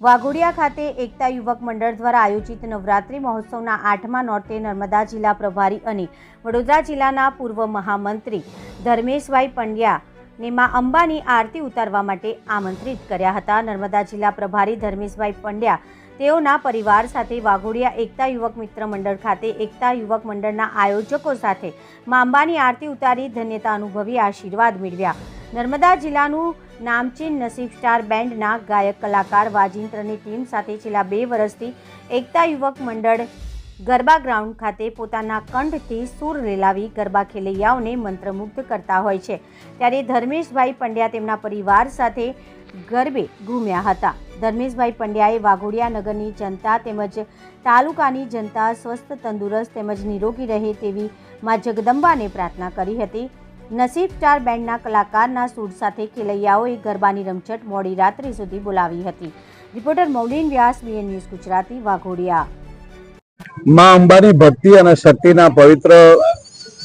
વાઘોડિયા ખાતે એકતા યુવક મંડળ દ્વારા આયોજિત નવરાત્રિ મહોત્સવના આઠમા નોરતે નર્મદા જિલ્લા પ્રભારી અને વડોદરા જિલ્લાના પૂર્વ મહામંત્રી ધર્મેશભાઈ પંડ્યાને મા અંબાની આરતી ઉતારવા માટે આમંત્રિત કર્યા હતા. નર્મદા જિલ્લા પ્રભારી ધર્મેશભાઈ પંડ્યા તેઓના પરિવાર સાથે વાઘોડિયા એકતા યુવક મિત્ર મંડળ ખાતે એકતા યુવક મંડળના આયોજકો સાથે મા અંબાની આરતી ઉતારી ધન્યતા અનુભવી આશીર્વાદ મેળવ્યા. નર્મદા જિલ્લાનું નામચીન નસીબ સ્ટાર બેન્ડના ગાયક કલાકાર વાજિંત્રની ટીમ સાથે છેલ્લા બે વર્ષથી એકતા યુવક મંડળ ગરબા ગ્રાઉન્ડ ખાતે પોતાના કંઠથી સૂર રેલાવી ગરબા ખેલૈયાઓને મંત્રમુગ્ધ કરતા હોય છે. ત્યારે ધર્મેશભાઈ પંડ્યા તેમના પરિવાર સાથે ગરબે ઘૂમ્યા હતા. ધર્મેશભાઈ પંડ્યાએ વાઘોડિયા નગરની જનતા તેમજ તાલુકાની જનતા સ્વસ્થ, તંદુરસ્ત તેમજ નિરોગી રહે તેવી મા જગદંબાને પ્રાર્થના કરી હતી. નસીબ ચાર બેન્ડના કલાકારના સૂર સાથે ખેલૈયાઓએ ગરબાની રમઝટ મોડી રાત્રિ સુધી બોલાવી હતી. Reporter Maulin Vyas BN news Gujarati, Waghodia. માં અંબાની ભક્તિ અને શક્તિના પવિત્ર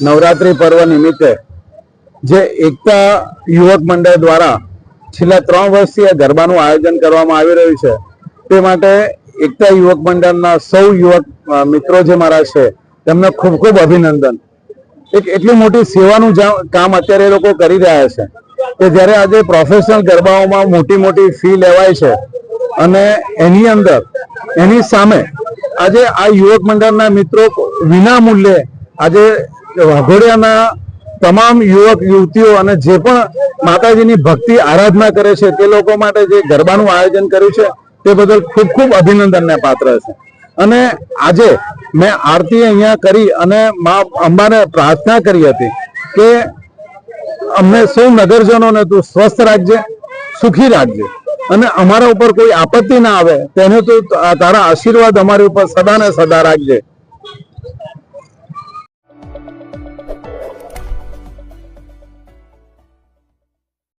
નવરાત્રી પર્વ નિમિત્તે જે એકતા યુવક મંડળ દ્વારા છેલ્લા ત્રણ વર્ષથી આ ગરબાનું આયોજન કરવામાં આવી રહ્યું છે, તે માટે એકતા યુવક મંડળના સૌ યુવક મિત્રો જે મારા છે, તેમને ખૂબ ખૂબ અભિનંદન. એક એટલી મોટી સેવાનું કામ અત્યારે એ લોકો કરી રહ્યા છે કે જ્યારે આજે પ્રોફેશનલ ગરબાઓમાં મોટી મોટી ફી લેવાય છે અને એની અંદર, એની સામે આજે આ યુવક મંડળના મિત્રો વિના મૂલ્યે આજે વાઘોડિયાના તમામ યુવક, યુવતીઓ અને જે પણ માતાજીની ભક્તિ આરાધના કરે છે તે લોકો માટે જે ગરબાનું આયોજન કર્યું છે તે બદલ ખૂબ ખૂબ અભિનંદનને પાત્ર છે. અને આજે મેં આરતી અહીંયા કરી અને મા અંબાને પ્રાર્થના કરી હતી કે અમને સૌ નગરજનોને તું સ્વસ્થ રાખજે, સુખી રાખજે. અને અમારા ઉપર કોઈ આપત્તિ ના આવે, તેને તું તારા આશીર્વાદ અમારી ઉપર સદા ને સદા રાખજે.